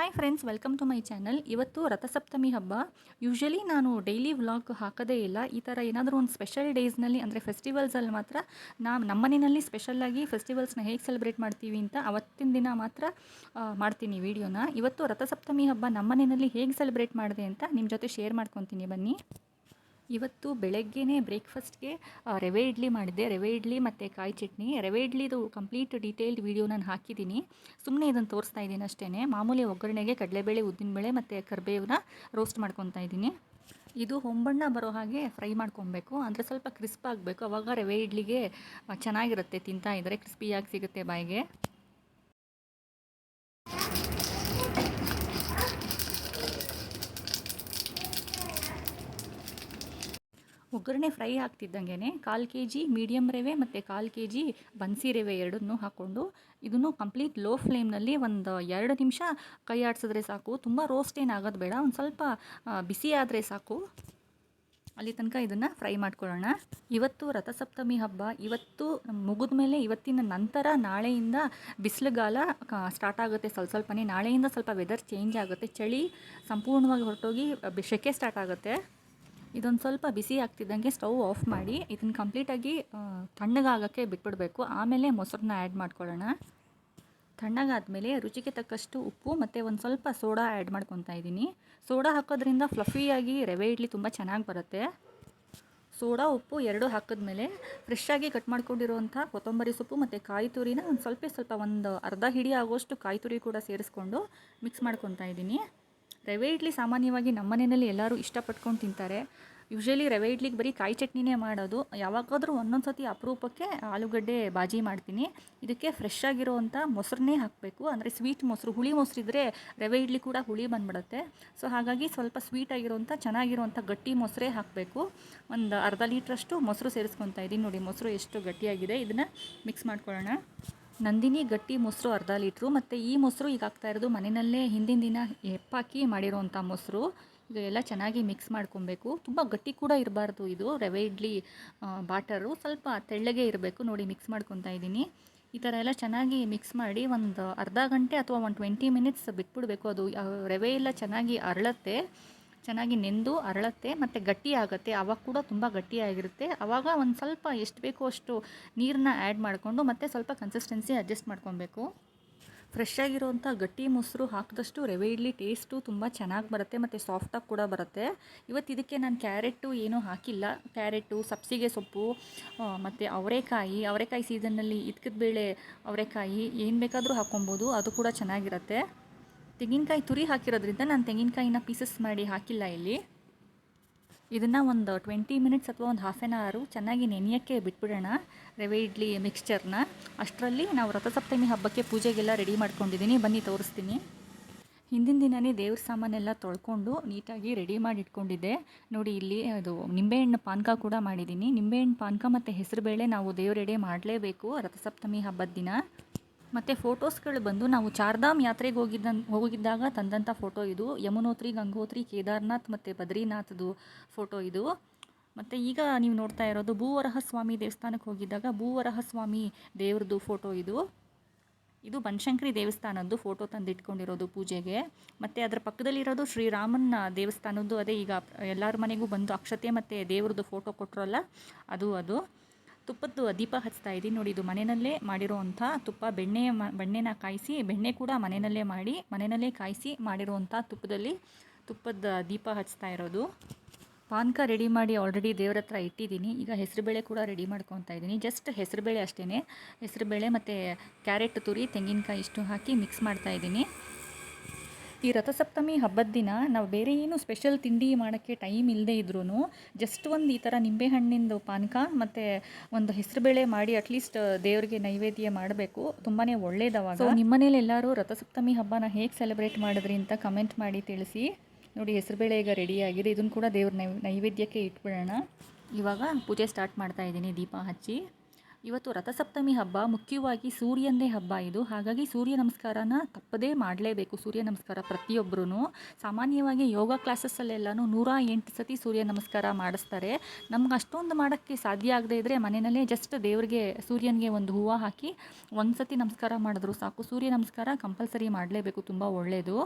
Hi friends welcome to my channel ಇವತ್ತು ರಥಸಪ್ತಮಿ ಹಬ್ಬ. Usually ನಾನು ಡೈಲಿ ವ್ಲಾಗ್ ಹಾಕೋದೇ ಇಲ್ಲ. ಈ ಥರ ಏನಾದರೂ ಒಂದು ಸ್ಪೆಷಲ್ ಡೇಸ್ನಲ್ಲಿ ಅಂದರೆ ಫೆಸ್ಟಿವಲ್ಸಲ್ಲಿ ಮಾತ್ರ ನಾನು ನಮ್ಮನೆಯಲ್ಲಿ ಸ್ಪೆಷಲ್ಲಾಗಿ ಫೆಸ್ಟಿವಲ್ಸ್ನ ಹೇಗೆ ಸೆಲೆಬ್ರೇಟ್ ಮಾಡ್ತೀವಿ ಅಂತ ಅವತ್ತಿನ ದಿನ ಮಾತ್ರ ಮಾಡ್ತೀನಿ ವಿಡಿಯೋನ ಇವತ್ತು ರಥಸಪ್ತಮಿ ಹಬ್ಬ ನಮ್ಮನೆಯಲ್ಲಿ ಹೇಗೆ ಸೆಲೆಬ್ರೇಟ್ ಮಾಡಿದೆ ಅಂತ ನಿಮ್ಮ ಜೊತೆ ಶೇರ್ ಮಾಡ್ಕೊತೀನಿ. ಬನ್ನಿ. ಇವತ್ತು ಬೆಳಗ್ಗೆನೇ ಬ್ರೇಕ್ಫಾಸ್ಟ್ಗೆ ರವೆ ಇಡ್ಲಿ ಮಾಡಿದ್ದೆ. ರವೆ ಇಡ್ಲಿ ಮತ್ತು ಕಾಯಿ ಚಟ್ನಿ. ರವೆ ಇಡ್ಲಿದು ಕಂಪ್ಲೀಟ್ ಡೀಟೇಲ್ಡ್ ವೀಡಿಯೋ ನಾನು ಹಾಕಿದ್ದೀನಿ. ಸುಮ್ಮನೆ ಇದನ್ನು ತೋರಿಸ್ತಾ ಇದ್ದೀನಿ ಅಷ್ಟೇ ಮಾಮೂಲಿ ಒಗ್ಗರಣೆಗೆ ಕಡಲೆಬೇಳೆ, ಉದ್ದಿನಬೇಳೆ ಮತ್ತು ಕರಿಬೇವನ್ನ ರೋಸ್ಟ್ ಮಾಡ್ಕೊತಾ ಇದ್ದೀನಿ. ಇದು ಹೊಂಬಣ್ಣ ಬರೋ ಹಾಗೆ ಫ್ರೈ ಮಾಡ್ಕೊಬೇಕು. ಅಂದರೆ ಸ್ವಲ್ಪ ಕ್ರಿಸ್ಪ್ ಆಗಬೇಕು. ಅವಾಗ ರವೆ ಇಡ್ಲಿಗೆ ಚೆನ್ನಾಗಿರುತ್ತೆ ತಿಂತಾ ಇದ್ದರೆ ಕ್ರಿಸ್ಪಿಯಾಗಿ ಸಿಗುತ್ತೆ ಬಾಯಿಗೆ. ಒಗ್ಗರಣೆ ಫ್ರೈ ಆಗ್ತಿದ್ದಂಗೆ ಕಾಲು ಕೆ ಜಿ ಮೀಡಿಯಮ್ ರವೆ ಮತ್ತು ಕಾಲು ಕೆ ಜಿ ಬನ್ಸಿ ರವೆ ಎರಡನ್ನೂ ಹಾಕ್ಕೊಂಡು ಇದನ್ನು ಕಂಪ್ಲೀಟ್ ಲೋ ಫ್ಲೇಮ್ನಲ್ಲಿ ಒಂದು ಎರಡು ನಿಮಿಷ ಕೈ ಆಡಿಸಿದ್ರೆ ಸಾಕು. ತುಂಬ ರೋಸ್ಟ್ ಏನಾಗೋದು ಬೇಡ. ಒಂದು ಸ್ವಲ್ಪ ಬಿಸಿ ಆದರೆ ಸಾಕು. ಅಲ್ಲಿ ತನಕ ಇದನ್ನು ಫ್ರೈ ಮಾಡ್ಕೊಳ್ಳೋಣ. ಇವತ್ತು ರಥಸಪ್ತಮಿ ಹಬ್ಬ. ಇವತ್ತು ಮುಗಿದ ಮೇಲೆ ಇವತ್ತಿನ ನಂತರ ನಾಳೆಯಿಂದ ಬಿಸಿಲುಗಾಲ ಸ್ಟಾರ್ಟ್ ಆಗುತ್ತೆ ಸ್ವಲ್ಪ ಸ್ವಲ್ಪನೇ. ನಾಳೆಯಿಂದ ಸ್ವಲ್ಪ ವೆದರ್ ಚೇಂಜ್ ಆಗುತ್ತೆ. ಚಳಿ ಸಂಪೂರ್ಣವಾಗಿ ಹೊರಟೋಗಿ ಸೆಕೆ ಸ್ಟಾರ್ಟ್ ಆಗುತ್ತೆ. ಇದೊಂದು ಸ್ವಲ್ಪ ಬಿಸಿ ಆಗ್ತಿದ್ದಂಗೆ ಸ್ಟವ್ ಆಫ್ ಮಾಡಿ ಇದನ್ನು ಕಂಪ್ಲೀಟಾಗಿ ತಣ್ಣಗಾಗೋಕ್ಕೆ ಬಿಟ್ಬಿಡಬೇಕು. ಆಮೇಲೆ ಮೊಸರನ್ನ ಆ್ಯಡ್ ಮಾಡ್ಕೊಳ್ಳೋಣ. ತಣ್ಣಗಾದಮೇಲೆ ರುಚಿಗೆ ತಕ್ಕಷ್ಟು ಉಪ್ಪು ಮತ್ತು ಒಂದು ಸ್ವಲ್ಪ ಸೋಡಾ ಆ್ಯಡ್ ಮಾಡ್ಕೊತಾ ಇದ್ದೀನಿ. ಸೋಡಾ ಹಾಕೋದ್ರಿಂದ ಫ್ಲಫಿಯಾಗಿ ರವೆ ಇಡ್ಲಿ ತುಂಬ ಚೆನ್ನಾಗಿ ಬರುತ್ತೆ. ಸೋಡಾ, ಉಪ್ಪು ಎರಡು ಹಾಕಿದ್ಮೇಲೆ ಫ್ರೆಶ್ಶಾಗಿ ಕಟ್ ಮಾಡ್ಕೊಂಡಿರುವಂಥ ಕೊತ್ತಂಬರಿ ಸೊಪ್ಪು ಮತ್ತು ಕಾಯಿ ತುರಿನ ಒಂದು ಸ್ವಲ್ಪ ಸ್ವಲ್ಪ ಒಂದು ಅರ್ಧ ಹಿಡಿ ಆಗೋಷ್ಟು ಕಾಯಿ ತುರಿ ಕೂಡ ಸೇರಿಸ್ಕೊಂಡು ಮಿಕ್ಸ್ ಮಾಡ್ಕೊತಾ ಇದ್ದೀನಿ. ರವೆ ಇಡ್ಲಿ ಸಾಮಾನ್ಯವಾಗಿ ನಮ್ಮ ಮನೆಯಲ್ಲಿ ಎಲ್ಲರೂ ಇಷ್ಟಪಟ್ಕೊಂಡು ತಿಂತಾರೆ. ಯೂಶ್ವಲಿ ರವೆ ಇಡ್ಲಿಗೆ ಬರೀ ಕಾಯಿ ಚಟ್ನಿನೇ ಮಾಡೋದು. ಯಾವಾಗಾದರೂ ಒಂದೊಂದು ಸತಿ ಅಪರೂಪಕ್ಕೆ ಆಲೂಗಡ್ಡೆ ಬಾಜಿ ಮಾಡ್ತೀನಿ. ಇದಕ್ಕೆ ಫ್ರೆಶ್ ಆಗಿರೋವಂಥ ಮೊಸರನ್ನೇ ಹಾಕಬೇಕು. ಅಂದರೆ ಸ್ವೀಟ್ ಮೊಸರು, ಹುಳಿ ಮೊಸರು ಇದ್ದರೆ ರವೆ ಇಡ್ಲಿ ಕೂಡ ಹುಳಿ ಬಂದ್ಬಿಡುತ್ತೆ. ಸೊ ಹಾಗಾಗಿ ಸ್ವಲ್ಪ ಸ್ವೀಟ್ ಆಗಿರೋವಂಥ ಚೆನ್ನಾಗಿರುವಂಥ ಗಟ್ಟಿ ಮೊಸರೇ ಹಾಕಬೇಕು. ಒಂದು ಅರ್ಧ ಲೀಟ್ರಷ್ಟು ಮೊಸರು ಸೇರಿಸ್ಕೊತಾ ಇದ್ದೀನಿ ನೋಡಿ, ಮೊಸರು ಎಷ್ಟು ಗಟ್ಟಿಯಾಗಿದೆ. ಇದನ್ನು ಮಿಕ್ಸ್ ಮಾಡ್ಕೊಳ್ಳೋಣ. ನಂದಿನಿ ಗಟ್ಟಿ ಮೊಸರು ಅರ್ಧ ಲೀಟ್ರು ಮತ್ತು ಈ ಮೊಸರು ಈಗ ಆಗ್ತಾ ಇರೋದು ಮನೆಯಲ್ಲೇ ಹಿಂದಿನ ದಿನ ಹೆಪ್ಪಾಕಿ ಮಾಡಿರೋವಂಥ ಮೊಸರು. ಈಗ ಎಲ್ಲ ಚೆನ್ನಾಗಿ ಮಿಕ್ಸ್ ಮಾಡ್ಕೊಬೇಕು. ತುಂಬ ಗಟ್ಟಿ ಕೂಡ ಇರಬಾರ್ದು ಇದು. ರವೆ, ಇಡ್ಲಿ ಬಾಟರು ಸ್ವಲ್ಪ ತೆಳ್ಳಗೆ ಇರಬೇಕು. ನೋಡಿ ಮಿಕ್ಸ್ ಮಾಡ್ಕೊತಾ ಇದ್ದೀನಿ. ಈ ಥರ ಎಲ್ಲ ಚೆನ್ನಾಗಿ ಮಿಕ್ಸ್ ಮಾಡಿ ಒಂದು ಅರ್ಧ ಗಂಟೆ ಅಥವಾ ಒಂದು ಟ್ವೆಂಟಿ ಮಿನಿಟ್ಸ್ ಬಿಟ್ಬಿಡಬೇಕು. ಅದು ರವೆ ಎಲ್ಲ ಚೆನ್ನಾಗಿ ಅರಳತ್ತೆ. ಚೆನ್ನಾಗಿ ನೆಂದು ಅರಳತ್ತೆ ಮತ್ತು ಗಟ್ಟಿ ಆಗುತ್ತೆ. ಆವಾಗ ಕೂಡ ತುಂಬ ಗಟ್ಟಿಯಾಗಿರುತ್ತೆ ಆವಾಗ ಒಂದು ಸ್ವಲ್ಪ ಎಷ್ಟು ಬೇಕೋ ಅಷ್ಟು ನೀರನ್ನ ಆ್ಯಡ್ ಮಾಡಿಕೊಂಡು ಮತ್ತೆ ಸ್ವಲ್ಪ ಕನ್ಸಿಸ್ಟೆನ್ಸಿ ಅಡ್ಜಸ್ಟ್ ಮಾಡ್ಕೊಬೇಕು. ಫ್ರೆಶ್ ಆಗಿರೋವಂಥ ಗಟ್ಟಿ ಮೊಸರು ಹಾಕಿದಷ್ಟು ರವೆ ಇಡ್ಲಿ ಟೇಸ್ಟು ತುಂಬ ಚೆನ್ನಾಗಿ ಬರುತ್ತೆ ಮತ್ತು ಸಾಫ್ಟಾಗಿ ಕೂಡ ಬರುತ್ತೆ. ಇವತ್ತು ಇದಕ್ಕೆ ನಾನು ಕ್ಯಾರೆಟು ಏನೂ ಹಾಕಿಲ್ಲ. ಕ್ಯಾರೆಟು ಸಬ್ಸಿಗೆ ಸೊಪ್ಪು ಮತ್ತು ಅವರೆಕಾಯಿ. ಅವರೆಕಾಯಿ ಸೀಸನ್ನಲ್ಲಿ ಇದ್ಕದ ಬೇಳೆ ಅವರೆಕಾಯಿ ಏನು ಬೇಕಾದರೂ ಹಾಕ್ಕೊಬೋದು. ಅದು ಕೂಡ ಚೆನ್ನಾಗಿರುತ್ತೆ. ತೆಂಗಿನಕಾಯಿ ತುರಿ ಹಾಕಿರೋದ್ರಿಂದ ನಾನು ತೆಂಗಿನಕಾಯಿನ ಪೀಸಸ್ ಮಾಡಿ ಹಾಕಿಲ್ಲ ಇಲ್ಲಿ. ಇದನ್ನು ಒಂದು ಟ್ವೆಂಟಿ ಮಿನಿಟ್ಸ್ ಅಥವಾ ಒಂದು ಹಾಫ್ ಆ್ಯನ್ ಅವರು ಚೆನ್ನಾಗಿ ನೆನೆಯೋಕ್ಕೆ ಬಿಟ್ಬಿಡೋಣ. ರವೆ, ಇಡ್ಲಿ ಮಿಕ್ಸ್ಚರ್ನ ಅಷ್ಟರಲ್ಲಿ ನಾವು ರಥಸಪ್ತಮಿ ಹಬ್ಬಕ್ಕೆ ಪೂಜೆಗೆಲ್ಲ ರೆಡಿ ಮಾಡ್ಕೊಂಡಿದ್ದೀನಿ ಬನ್ನಿ ತೋರಿಸ್ತೀನಿ. ಹಿಂದಿನ ದಿನವೇ ದೇವ್ರ ಸಾಮಾನೆಲ್ಲ ತೊಳ್ಕೊಂಡು ನೀಟಾಗಿ ರೆಡಿ ಮಾಡಿ ಇಟ್ಕೊಂಡಿದ್ದೆ ನೋಡಿ ಇಲ್ಲಿ ಅದು ನಿಂಬೆಹಣ್ಣು ಪಾನಕ ಕೂಡ ಮಾಡಿದ್ದೀನಿ ನಿಂಬೆಹಣ್ಣು ಪಾನಕ ಮತ್ತು ಹೆಸರುಬೇಳೆ ನಾವು ದೇವರೆಡೆ ಮಾಡಲೇಬೇಕು ರಥಸಪ್ತಮಿ ಹಬ್ಬದ ದಿನ. ಮತ್ತು ಫೋಟೋಸ್ಗಳು ಬಂದು ನಾವು ಚಾರ್ಧಾಮ್ ಯಾತ್ರೆಗೆ ಹೋಗಿದ್ದ ಹೋಗಿದ್ದಾಗ ತಂದಂಥ ಫೋಟೋ ಇದು. ಯಮುನೋತ್ರಿ, ಗಂಗೋತ್ರಿ, ಕೇದಾರ್ನಾಥ್ ಮತ್ತು ಬದ್ರಿನಾಥ್ದು ಫೋಟೋ ಇದು. ಮತ್ತು ಈಗ ನೀವು ನೋಡ್ತಾ ಇರೋದು ಭೂವರಹ ಸ್ವಾಮಿ ದೇವಸ್ಥಾನಕ್ಕೆ ಹೋಗಿದ್ದಾಗ ಭೂವರಹ ಸ್ವಾಮಿ ದೇವ್ರದ್ದು ಫೋಟೋ ಇದು. ಇದು ಬನಶಂಕರಿ ದೇವಸ್ಥಾನದ್ದು ಫೋಟೋ ತಂದಿಟ್ಕೊಂಡಿರೋದು ಪೂಜೆಗೆ. ಮತ್ತು ಅದರ ಪಕ್ಕದಲ್ಲಿರೋದು ಶ್ರೀರಾಮನ ದೇವಸ್ಥಾನದ್ದು ಅದೇ ಈಗ ಎಲ್ಲರ ಮನೆಗೂ ಬಂದು ಅಕ್ಷತೆ ಮತ್ತು ದೇವ್ರದ್ದು ಫೋಟೋ ಕೊಟ್ಟರಲ್ಲ ಅದು ಅದು. ತುಪ್ಪದ್ದು ದೀಪ ಹಚ್ತಾ ಇದ್ದೀನಿ. ನೋಡಿ, ಇದು ಮನೆಯಲ್ಲೇ ಮಾಡಿರುವಂಥ ತುಪ್ಪ. ಬೆಣ್ಣೆ ಬೆಣ್ಣೆನ ಕಾಯಿಸಿ, ಬೆಣ್ಣೆ ಕೂಡ ಮನೆಯಲ್ಲೇ ಮಾಡಿ, ಮನೆಯಲ್ಲೇ ಕಾಯಿಸಿ ಮಾಡಿರುವಂಥ ತುಪ್ಪದಲ್ಲಿ ತುಪ್ಪದ ದೀಪ ಹಚ್ತಾ ಇರೋದು. ಪಾನಕ ರೆಡಿ ಮಾಡಿ ಆಲ್ರೆಡಿ ದೇವ್ರ ಹತ್ರ ಇಟ್ಟಿದ್ದೀನಿ. ಈಗ ಹೆಸರುಬೇಳೆ ಕೂಡ ರೆಡಿ ಮಾಡ್ಕೊತಾ ಇದ್ದೀನಿ. ಜಸ್ಟ್ ಹೆಸರುಬೇಳೆ ಅಷ್ಟೇ ಹೆಸರುಬೇಳೆ ಮತ್ತು ಕ್ಯಾರೆಟ್ ತುರಿ, ತೆಂಗಿನಕಾಯಿ ಇಷ್ಟು ಹಾಕಿ ಮಿಕ್ಸ್ ಮಾಡ್ತಾ ಇದ್ದೀನಿ. ಈ ರಥಸಪ್ತಮಿ ಹಬ್ಬದ ದಿನ ನಾವು ಬೇರೆ ಏನು ಸ್ಪೆಷಲ್ ತಿಂಡಿ ಮಾಡೋಕ್ಕೆ ಟೈಮ್ ಇಲ್ಲದೆ ಇದ್ರೂ ಜಸ್ಟ್ ಒಂದು ಈ ಥರ ನಿಂಬೆಹಣ್ಣಿಂದು ಪಾನಕ ಮತ್ತು ಒಂದು ಹೆಸರುಬೇಳೆ ಮಾಡಿ ಅಟ್ಲೀಸ್ಟ್ ದೇವರಿಗೆ ನೈವೇದ್ಯ ಮಾಡಬೇಕು. ತುಂಬಾ ಒಳ್ಳೇದವಾಗ ಸೊ ನಿಮ್ಮನೇಲಿ ಎಲ್ಲರೂ ರಥಸಪ್ತಮಿ ಹಬ್ಬನ ಹೇಗೆ ಸೆಲೆಬ್ರೇಟ್ ಮಾಡಿದ್ರಿ ಅಂತ ಕಮೆಂಟ್ ಮಾಡಿ ತಿಳಿಸಿ. ನೋಡಿ ಹೆಸರುಬೇಳೆ ಈಗ ರೆಡಿ ಆಗಿದೆ. ಇದನ್ನು ಕೂಡ ದೇವ್ರ ನೈ, ನೈವೇದ್ಯಕ್ಕೆ ಇಟ್ಬಿಡೋಣ. ಇವಾಗ ಪೂಜೆ ಸ್ಟಾರ್ಟ್ ಮಾಡ್ತಾ ಇದ್ದೀನಿ ದೀಪ ಹಚ್ಚಿ. ಇವತ್ತು ರಥಸಪ್ತಮಿ ಹಬ್ಬ, ಮುಖ್ಯವಾಗಿ ಸೂರ್ಯನದೇ ಹಬ್ಬ ಇದು. ಹಾಗಾಗಿ ಸೂರ್ಯ ನಮಸ್ಕಾರನ ತಪ್ಪದೇ ಮಾಡಲೇಬೇಕು ಸೂರ್ಯ ನಮಸ್ಕಾರ ಪ್ರತಿಯೊಬ್ಬರೂ ಸಾಮಾನ್ಯವಾಗಿ ಯೋಗ ಕ್ಲಾಸಸ್ಸಲ್ಲೆಲ್ಲನೂ ನೂರ ಎಂಟು ಸತಿ ಸೂರ್ಯ ನಮಸ್ಕಾರ ಮಾಡಿಸ್ತಾರೆ. ನಮ್ಗೆ ಅಷ್ಟೊಂದು ಮಾಡೋಕ್ಕೆ ಸಾಧ್ಯ ಆಗದೆ ಇದ್ದರೆ ಮನೆಯಲ್ಲೇ ಜಸ್ಟ್ ದೇವ್ರಿಗೆ, ಸೂರ್ಯನಿಗೆ ಒಂದು ಹೂವು ಹಾಕಿ ಒಂದು ಸತಿ ನಮಸ್ಕಾರ ಮಾಡಿದ್ರು ಸಾಕು. ಸೂರ್ಯ ನಮಸ್ಕಾರ ಕಂಪಲ್ಸರಿ ಮಾಡಲೇಬೇಕು, ತುಂಬ ಒಳ್ಳೆಯದು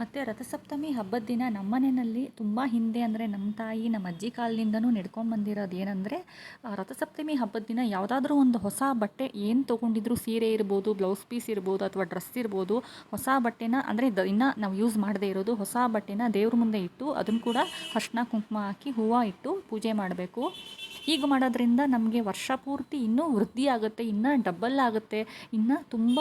ಮತ್ತು ರಥಸಪ್ತಮಿ ಹಬ್ಬದ ದಿನ ನಮ್ಮ ಮನೆಯಲ್ಲಿ ತುಂಬ ಹಿಂದೆ ಅಂದರೆ ನಮ್ಮ ತಾಯಿ, ನಮ್ಮ ಅಜ್ಜಿ ಕಾಲದಿಂದನೂ ನಡ್ಕೊಂಬಂದಿರೋದು ಏನಂದರೆ ರಥಸಪ್ತಮಿ ಹಬ್ಬದ ದಿನ ಯಾವುದಾದ್ರೂ ಒಂದು ಹೊಸ ಬಟ್ಟೆ ಏನು ತೊಗೊಂಡಿದ್ರು, ಸೀರೆ ಇರ್ಬೋದು, ಬ್ಲೌಸ್ ಪೀಸ್ ಇರ್ಬೋದು ಅಥವಾ ಡ್ರೆಸ್ ಇರ್ಬೋದು, ಹೊಸ ಬಟ್ಟೆನ ಅಂದರೆ ಇನ್ನೂ ನಾವು ಯೂಸ್ ಮಾಡದೇ ಇರೋದು ಹೊಸ ಬಟ್ಟೆನ ದೇವ್ರ ಮುಂದೆ ಇಟ್ಟು ಅದನ್ನು ಕೂಡ ಅರ್ಶಿನ ಕುಂಕುಮ ಹಾಕಿ ಹೂವು ಇಟ್ಟು ಪೂಜೆ ಮಾಡಬೇಕು. ಹೀಗೆ ಮಾಡೋದ್ರಿಂದ ನಮಗೆ ವರ್ಷ ಪೂರ್ತಿ ಇನ್ನೂ ವೃದ್ಧಿ ಆಗುತ್ತೆ, ಇನ್ನೂ ಡಬ್ಬಲ್ ಆಗುತ್ತೆ, ಇನ್ನು ತುಂಬ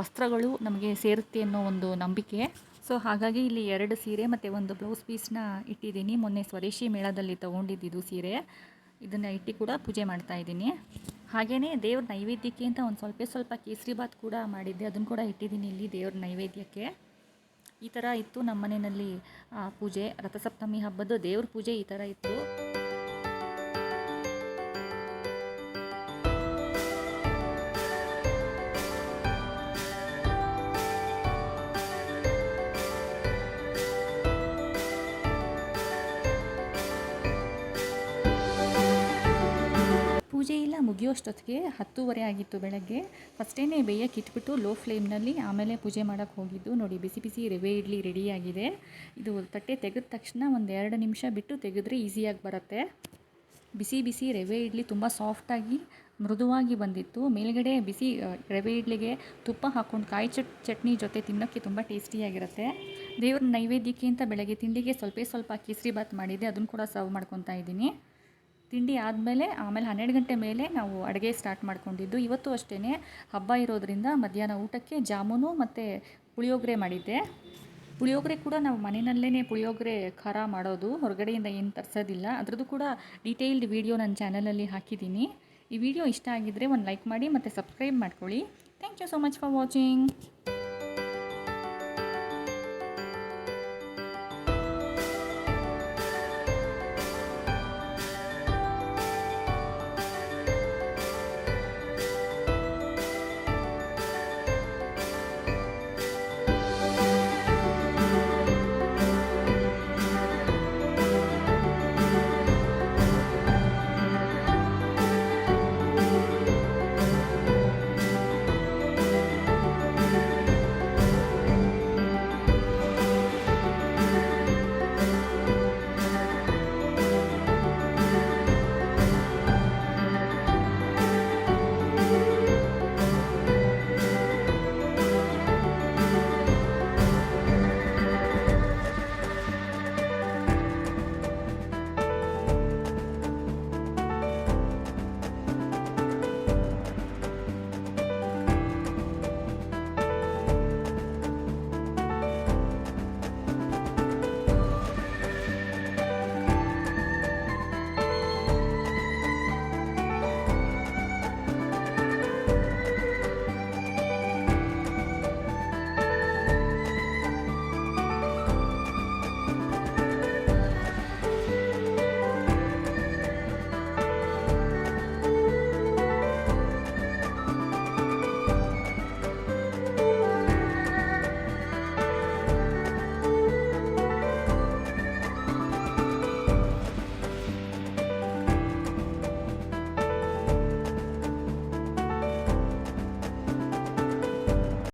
ವಸ್ತ್ರಗಳು ನಮಗೆ ಸೇರುತ್ತೆ ಅನ್ನೋ ಒಂದು ನಂಬಿಕೆ. ಸೊ ಹಾಗಾಗಿ ಇಲ್ಲಿ ಎರಡು ಸೀರೆ ಮತ್ತು ಒಂದು ಬ್ಲೌಸ್ ಪೀಸ್ನ ಇಟ್ಟಿದ್ದೀನಿ. ಮೊನ್ನೆ ಸ್ವದೇಶಿ ಮೇಳದಲ್ಲಿ ತೊಗೊಂಡಿದ್ದು ಸೀರೆ. ಇದನ್ನು ಇಟ್ಟು ಕೂಡ ಪೂಜೆ ಮಾಡ್ತಾ ಇದ್ದೀನಿ. ಹಾಗೆಯೇ ದೇವ್ರ ನೈವೇದ್ಯಕ್ಕೆ ಅಂತ ಒಂದು ಸ್ವಲ್ಪ ಸ್ವಲ್ಪ ಕೇಸರಿ ಬಾತ್ ಕೂಡ ಮಾಡಿದ್ದೆ. ಅದನ್ನು ಕೂಡ ಇಟ್ಟಿದ್ದೀನಿ ಇಲ್ಲಿ ದೇವ್ರ ನೈವೇದ್ಯಕ್ಕೆ. ಈ ಥರ ಇತ್ತು ನಮ್ಮ ಮನೆಯಲ್ಲಿ ಪೂಜೆ. ರಥಸಪ್ತಮಿ ಹಬ್ಬದ ದೇವ್ರ ಪೂಜೆ ಈ ಥರ ಇತ್ತು. ಮುಗಿಯೋಷ್ಟೊತ್ತಿಗೆ ಹತ್ತೂವರೆ ಆಗಿತ್ತು ಬೆಳಗ್ಗೆ. ಫಸ್ಟೇನೆ ಬೇಯಕ್ಕೆ ಇಟ್ಬಿಟ್ಟು ಲೋ ಫ್ಲೇಮ್ನಲ್ಲಿ ಆಮೇಲೆ ಪೂಜೆ ಮಾಡೋಕ್ಕೆ ಹೋಗಿದ್ದು. ನೋಡಿ, ಬಿಸಿ ಬಿಸಿ ರವೆ ಇಡ್ಲಿ ರೆಡಿಯಾಗಿದೆ ಇದು ತಟ್ಟೆ ತೆಗೆದ ತಕ್ಷಣ ಒಂದು ಎರಡು ನಿಮಿಷ ಬಿಟ್ಟು ತೆಗೆದ್ರೆ ಈಸಿಯಾಗಿ ಬರುತ್ತೆ. ಬಿಸಿ ಬಿಸಿ ರವೆ ಇಡ್ಲಿ ತುಂಬ ಸಾಫ್ಟಾಗಿ ಮೃದುವಾಗಿ ಬಂದಿತ್ತು. ಮೇಲ್ಗಡೆ ಬಿಸಿ ರವೆ ಇಡ್ಲಿಗೆ ತುಪ್ಪ ಹಾಕ್ಕೊಂಡು ಕಾಯಿ ಚಟ್, ಚಟ್ನಿ ಜೊತೆ ತಿನ್ನೋಕ್ಕೆ ತುಂಬ ಟೇಸ್ಟಿಯಾಗಿರುತ್ತೆ ದೇವ್ರ ನೈವೇದ್ಯಕ್ಕೆ ಅಂತ ಬೆಳಗ್ಗೆ ತಿಂಡಿಗೆ ಸ್ವಲ್ಪ ಸ್ವಲ್ಪ ಕೇಸರಿ ಬಾತ್ ಮಾಡಿದೆ ಅದನ್ನು ಕೂಡ ಸರ್ವ್ ಮಾಡ್ಕೊತಾ ಇದ್ದೀನಿ. ತಿಂಡಿ ಆದಮೇಲೆ, ಆಮೇಲೆ ಹನ್ನೆರಡು ಗಂಟೆ ಮೇಲೆ ನಾವು ಅಡುಗೆ ಸ್ಟಾರ್ಟ್ ಮಾಡ್ಕೊಂಡಿದ್ದು. ಇವತ್ತು ಅಷ್ಟೇ ಹಬ್ಬ ಇರೋದರಿಂದ ಮಧ್ಯಾಹ್ನ ಊಟಕ್ಕೆ ಜಾಮೂನು ಮತ್ತು ಪುಳಿಯೋಗರೆ ಮಾಡಿದ್ದೆ. ಪುಳಿಯೋಗರೆ ಕೂಡ ನಾವು ಮನೆಯಲ್ಲೇ ಪುಳಿಯೋಗರೆ ಖಾರ ಮಾಡೋದು, ಹೊರಗಡೆಯಿಂದ ಏನು ತರಿಸೋದಿಲ್ಲ. ಅದರದ್ದು ಕೂಡ ಡೀಟೇಲ್ಡ್ ವಿಡಿಯೋ ನನ್ನ ಚಾನಲಲ್ಲಿ ಹಾಕಿದ್ದೀನಿ. ಈ ವಿಡಿಯೋ ಇಷ್ಟ ಆಗಿದ್ದರೆ ಒಂದು ಲೈಕ್ ಮಾಡಿ ಮತ್ತು ಸಬ್ಸ್ಕ್ರೈಬ್ ಮಾಡ್ಕೊಳ್ಳಿ. Thank you so much for watching